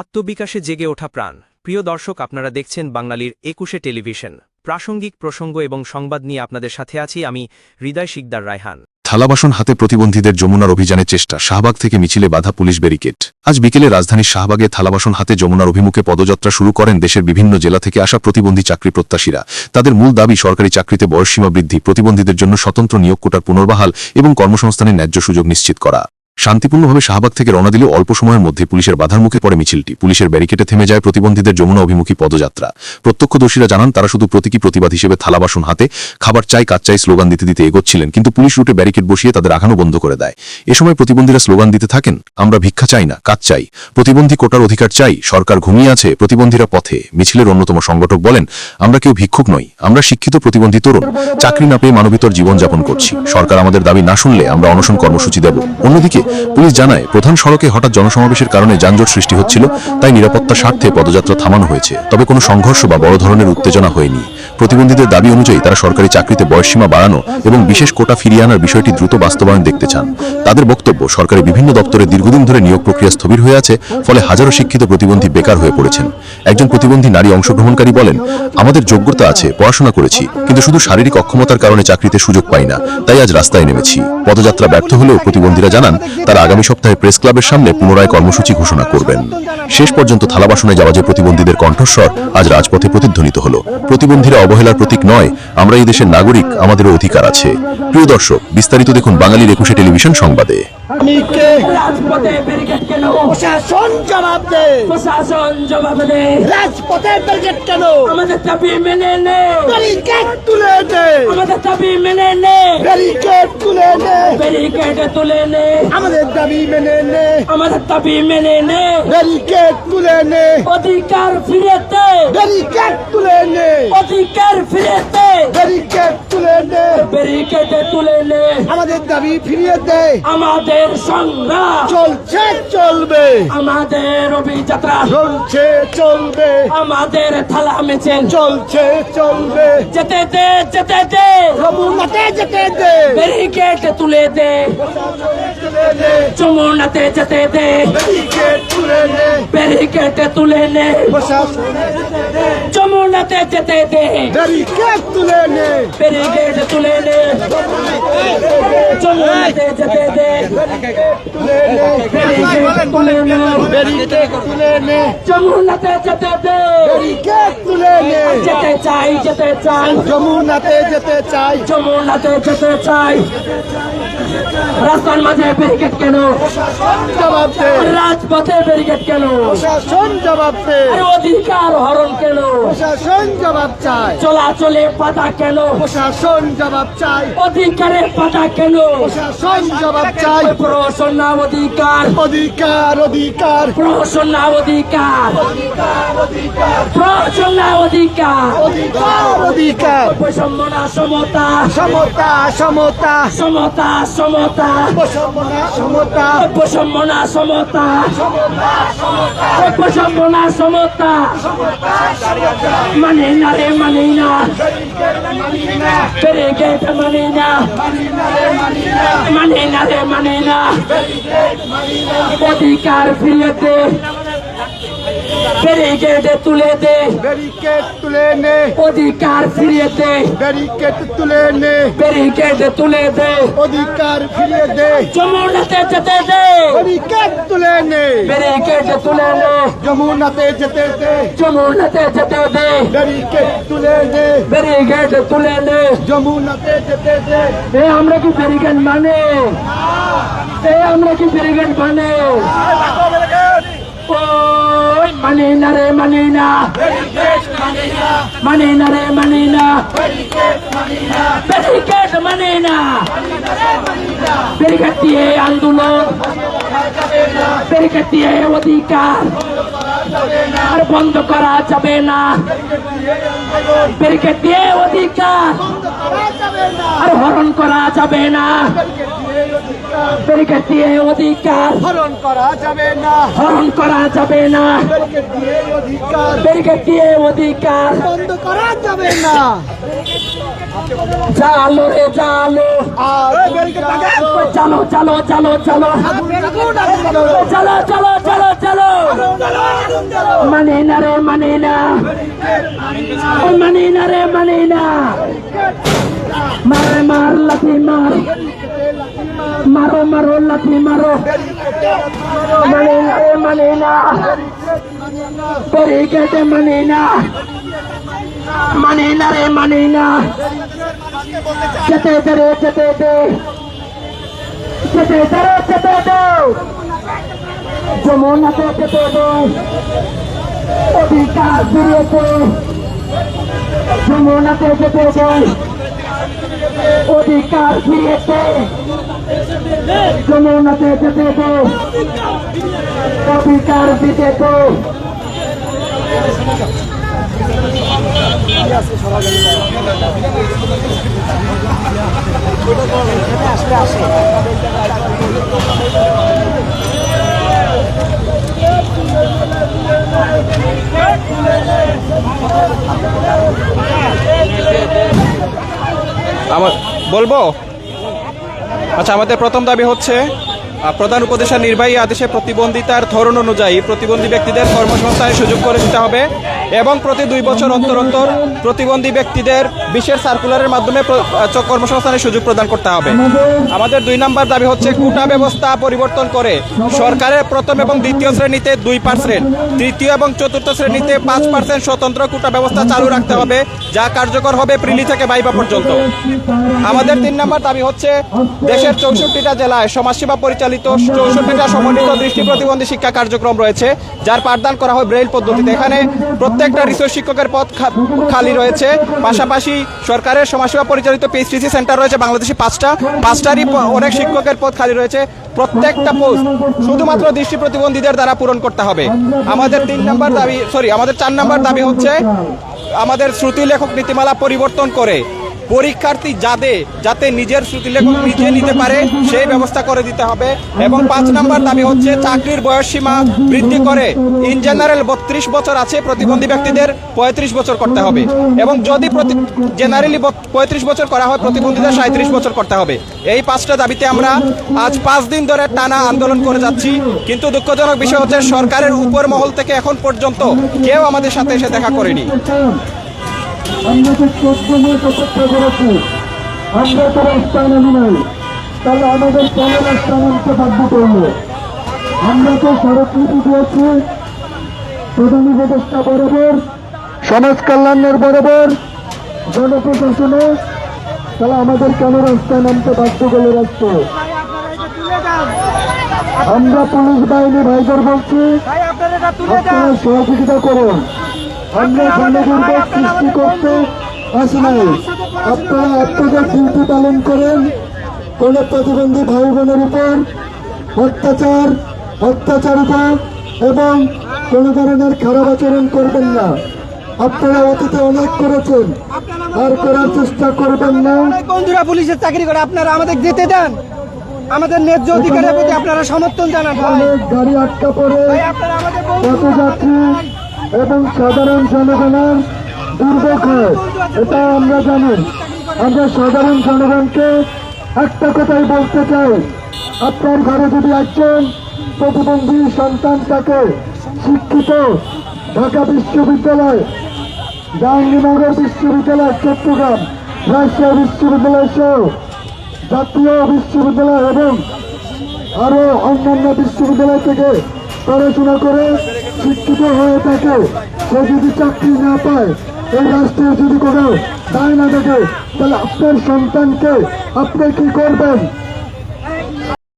আত্মবিকাশে জেগে ওঠা প্রাণ। প্রিয় দর্শক, আপনারা দেখছেন বাঙালির একুশে টেলিভিশন। প্রাসঙ্গিক প্রসঙ্গ এবং সংবাদ নিয়ে আপনাদের সাথে আছি আমি হৃদয় শিকদার রায়হান। থালাবাসন হাতে প্রতিবন্ধীদের যমুনার অভিযানের চেষ্টা, শাহবাগ থেকে মিছিলে বাধা পুলিশ ব্যারিকেড। আজ বিকেলে রাজধানীর শাহবাগে থালাবাসন হাতে যমুনার অভিমুখে পদযাত্রা শুরু করেন দেশের বিভিন্ন জেলা থেকে আসা প্রতিবন্ধী চাকরি প্রত্যাশীরা। তাদের মূল দাবি, সরকারি চাকরিতে বয়সসীমা বৃদ্ধি, প্রতিবন্ধীদের জন্য স্বতন্ত্র নিয়োগ কোটার পুনর্বহাল এবং কর্মসংস্থানের ন্যায্য সুযোগ নিশ্চিত করা। শান্তিপূর্ণভাবে শাহবাগ থেকে রওনা দিলেও অল্প সময়ের মধ্যে পুলিশের বাধার মুখে পড়ে মিছিলটি। পুলিশের ব্যারিকেটে থেমে যায় প্রতিবন্ধীদের যমুনা অভিমুখী পদযাত্রা। প্রত্যক্ষদর্শীরা জানান, তারা শুধু প্রতীকী প্রতিবাদ হিসেবে থালাবাসন হাতে, খাবার চাই, কাজ চাই স্লোগান দিতে দিতে এগোচ্ছিলেন, কিন্তু পুলিশ রুটে ব্যারিকেড বসিয়ে তাদের আঘানো বন্ধ করে দেয়। এ সময় প্রতিবন্ধীরা স্লোগান দিতে থাকেন, আমরা ভিক্ষা চাই না, কাজ চাই। প্রতিবন্ধী কোটার অধিকার চাই, সরকার ঘুমিয়ে আছে, প্রতিবন্ধীরা পথে। মিছিলের অন্যতম সংগঠক বলেন, আমরা কেউ ভিক্ষুক নই, আমরা শিক্ষিত প্রতিবন্ধী তরুণ। চাকরি না পেয়ে মানবিতর জীবনযাপন করছি। সরকার আমাদের দাবি না শুনলে আমরা অনশন কর্মসূচি দেব। অন্যদিকে পুলিশ জানায়, প্রধান সড়কে হঠাৎ জনসমাবেশের কারণে যানজট সৃষ্টি হচ্ছিল, তাই নিরাপত্তা স্বার্থে পদযাত্রা থামানো হয়েছে। তবে কোনো সংঘর্ষ বা বড় ধরনের উত্তেজনা হয়নি। প্রতিবন্ধীদের দাবি অনুযায়ী তারা সরকারি চাকরিতে বয়সসীমা বাড়ানো এবং বিশেষ কোটা ফিরিয়ে আনার বিষয়টি দ্রুত বাস্তবায়ন দেখতে চান। তাদের বক্তব্য, সরকারি বিভিন্ন দপ্তরে দীর্ঘদিন ধরে নিয়োগ প্রক্রিয়া স্থবির হয়ে আছে, ফলে হাজারো শিক্ষিত প্রতিবন্ধী বেকার হয়ে পড়েছেন। একজন প্রতিবন্ধী নারী অংশগ্রহণকারী বলেন, আমাদের যোগ্যতা আছে, পড়াশোনা করেছি, কিন্তু শুধু শারীরিক অক্ষমতার কারণে চাকরিতে সুযোগ পাই না, তাই আজ রাস্তায় নেমেছি। পদযাত্রা ব্যর্থ হলেও প্রতিবন্ধীরা জানান তারা আগামী সপ্তাহে প্রেস ক্লাবের সামনে পুনরায় কর্মসূচি ঘোষণা করবেন। শেষ পর্যন্ত থালাবাসনে যাওয়া যে প্রতিবন্ধীদের কণ্ঠস্বর আজ রাজপথে প্রতিধ্বনিত হল। প্রতিবন্ধীরা অবহেলার প্রতীক নয়, আমরা এই দেশের নাগরিক, আমাদেরও অধিকার আছে। প্রিয় দর্শক, বিস্তারিত দেখুন বাঙালির একুশে টেলিভিশন সংবাদে। আমি কে রাজপথে ব্যারিকেড কেন? প্রশাসন জবাব দে। প্রশাসন জবাব দে। রাজপথের ব্যারিকেড কেন? আমাদের দাবি মেনে নে। ব্যারিকেড তুলে দে। আমাদের দাবি মেনে নে। ব্যারিকেড তুলে দে। ব্যারিকেড তুলে নে। আমাদের দাবি মেনে নে। আমাদের দাবি মেনে নে। ব্যারিকেড তুলে নে। অধিকার ফিরেতে। ব্যারিকেড তুলে নে। অধিকার ফিরেতে। ব্যারিকেড তুলে নে। ব্যারিকেড তুলে নে। আমাদের দাবি ফিরিয়ে দে। আমাদের সংগ্রাম চলছে চলবে। আমাদের অভিযাত্রা। চলছে চলবে। আমাদের থালা মিছিল চলছে চলবে। যেতে দে যেতে দে। যমুনাতে যেতে দে। ব্যারিকেড তুলে দে। দে যেতে দে। ব্যারিকেড তুলে নে ব্যারিকেড তুলে নে। যমুনাতে যেতে দে। ব্যারিকেড তুলে নে। ব্যারিকেড তুলে নে। যমুনাতে যেতে দে। যমুনাতে যেতে দে যেতে চাই। যেতে চাই যমুনাতে যেতে চাই যমুনাতে যেতে চাই রাস্তার মাঝে ব্যারিকেড কেন জবাব দে রাজপথে ব্যারিকেড কেন প্রশাসন জবাব দে অধিকার হরণ কেন প্রশাসন জবাব চাই। চলাচলে পাতা কেন প্রশাসন জবাব চাই অধিকারে পাতা কেন? প্রশাসন জবাব চাই। প্রশনা অধিকার। অধিকার অধিকার। প্রশনা অধিকার। প্রশনা অধিকার। অধিকার। অধিকার বৈষম্যনা সমতা। সমতা সমতা। সমতা সমতা। সমতা। সমতা। বৈষম্যনা সমতা। বৈষম্যনা সমতা। মানে না রে মানে না। ব্যারিকেড মানে না। মানে না। রে মানে না। অধিকার ফিরিয়ে ব্যারিকেড তুলে দে। ব্যারিকেড তুলে নে। অধিকার ফিরিয়ে দে। ব্যারিকেড তুলে নে। ব্যারিকেড তুলে দে। অধিকার ফিরিয়ে দে। যমুনাতে যেতে দে। ব্যারিকেড তুলে নে। ব্যারিকেড তুলে দে যমুনাতে যেতে দে। যমুনাতে যেতে দে। ব্যারিকেড তুলে নে। ব্যারিকেড তুলে দে যমুনাতে যেতে দে। এ আমরা কি ব্যারিকেড মানে? এ আমরা কি ব্যারিকেড মানে? ওই মানে না রে মানে না মানে না রে মানে না ব্যারিকেড মানে না ব্যারিকেড দিয়ে আন্দোলন। ব্যারিকেড দিয়ে অধিকার। আর বন্ধ করা যাবে না। ব্যারিকেড দিয়ে অধিকার। আর হরণ করা যাবে না। ব্যারিকেড দিয়ে অধিকার। হরণ করা যাবে না। হরণ করা যাবে না। ব্যারিকেড দিয়ে অধিকার। ব্যারিকেড দিয়ে অধিকার। বন্ধ করা যাবে না। চালো রে চালো চালো চালো চালো চালো চলো চলো চলো চলো মানি না রে মানি না। মানি না রে মানি না। মারে মার লাথি মার। মারো মারো, লাথি মারো। মানি রে মানি না। ব্যারিকেড মানি না। মানি না রে মানি না। যেতে দে রে যেতে দে। যেতে দে রে যেতে দে। যমুনাতে যেতে দে। অধিকার ফিরিয়েছে। যমুনাতে যেতে দে। অধিকার ফিরিয়েছে। যমুনাতে যেতে দে অধিকার দিতে দে আমার বলব? আচ্ছা আমাদের প্রথম দাবি হচ্ছে প্রধান উপদেষ্টা নির্বাহী আদেশে প্রতিবন্ধিতার ধরন অনুযায়ী প্রতিবন্ধী ব্যক্তিদের কর্মসংস্থানের সুযোগ করে দিতে হবে। এবং প্রতি দুই বছর অন্তর অন্তর প্রতিবন্ধী ব্যক্তিদের বিশেষ সার্কুলারের মাধ্যমে কর্মসংস্থানের সুযোগ প্রদান করতে হবে। আমাদের দুই নম্বর দাবি হচ্ছে কোটা ব্যবস্থা পরিবর্তন করে সরকারের প্রথম এবং দ্বিতীয় শ্রেণীতে দুই পার্সেন্ট তৃতীয় এবং চতুর্থ শ্রেণীতে পাঁচ পার্সেন্ট স্বতন্ত্র কোটা ব্যবস্থা চালু রাখতে হবে, যা কার্যকর হবে প্রিলি থেকে বাইবা পর্যন্ত। আমাদের তিন নম্বর দাবি হচ্ছে দেশের চৌষট্টিটা জেলায় সমাজসেবা পরিচালিত চৌষট্টিটা সমন্বিত দৃষ্টি প্রতিবন্ধী শিক্ষা কার্যক্রম রয়েছে, যার পাঠদান করা হয় ব্রেইল পদ্ধতিতে। এখানে প্রত্যেকটা রিসোর্স শিক্ষকের পদ খালি রয়েছে। পাশাপাশি সরকারের সমাজসেবা পরিচালিত পিএসটিসি সেন্টার রয়েছে, বাংলাদেশে পাঁচটা। পাঁচটারই অনেক শিক্ষকের পদ খালি রয়েছে। প্রত্যেকটা পোস্ট শুধুমাত্র দৃষ্টি প্রতিবন্ধীদের দ্বারা পূরণ করতে হবে। আমাদের তিন নম্বর দাবি সরি আমাদের চার নম্বর দাবি হচ্ছে, আমাদের শ্রুতি লেখক নীতিমালা পরিবর্তন করে পরীক্ষার্থী যাতে যাতে নিজের শ্রুতিলেখক নিজে নিতে পারে সেই ব্যবস্থা করে দিতে হবে। এবং পাঁচ নম্বর দাবি হচ্ছে চাকরির বয়স সীমা বৃদ্ধি করে। ইন জেনারেল বত্রিশ বছর আছে প্রতিবন্ধী ব্যক্তিদের পঁয়ত্রিশ বছর করতে হবে। এবং যদি প্রতি জেনারেলি পঁয়ত্রিশ বছর করা হয় প্রতিবন্ধীদের সাঁত্রিশ বছর করতে হবে। এই পাঁচটা দাবিতে আমরা আজ পাঁচ দিন ধরে টানা আন্দোলন করে যাচ্ছি। কিন্তু দুঃখজনক বিষয় হচ্ছে সরকারের উপর মহল থেকে এখন পর্যন্ত কেউ আমাদের সাথে এসে দেখা করেনি। আমরা চোদ্দ অপেক্ষা করেছি। আমরা তো নামি নাই। তাহলে আমাদের কেন নামতে বাধ্য আমরা তো দিয়েছি বরাবর, সমাজ কল্যাণের বরাবর, জনপ্রশাসনে। তাহলে আমাদের কেন রাস্তায় নামতে বাধ্য করল রাষ্ট্র? আমরা পুলিশ বাহিনী ভাইদের বলছি, আপনারা সহযোগিতা করুন। আমরা জনদুর্ভোগ সৃষ্টি করতে আসি নাই। আপনারা আপনাদের ডিউটি পালন করেন। কোন প্রতিবন্ধী ভাই বোনের উপর অত্যাচার অত্যাচারিতা এবং কোন ধরনের খারাপ আচরণ করবেন না। আপনারা অতীতে অনেক করেছেন আর করার চেষ্টা করবেন না। বন্ধুরা পুলিশের চাকরি করে আপনারা আমাদের যেতে দেন। আমাদের ন্যায্য অধিকারের প্রতি আপনারা সমর্থন জানান অনেক গাড়ি আটকা পড়ে। পথযাত্রী এবং সাধারণ জনগণের দুর্ভোগ এটা আমরা জানি। আমরা সাধারণ জনগণকে একটা কথাই বলতে চাই। আপনার ঘরে যদি একজন প্রতিবন্ধী সন্তান থাকে, শিক্ষিত, ঢাকা বিশ্ববিদ্যালয়, জাহাঙ্গীরনগর বিশ্ববিদ্যালয়, চট্টগ্রাম, রাজশাহী বিশ্ববিদ্যালয় সহ জাতীয় বিশ্ববিদ্যালয় এবং আরও অন্যান্য বিশ্ববিদ্যালয় থেকে পড়াশোনা করে শিক্ষিত হয়ে থাকে সে যদি চাকরি না পায় এই রাষ্ট্রে যদি কোনো দায় না থাকে, তাহলে আপনার সন্তানকে আপনি কি করবেন?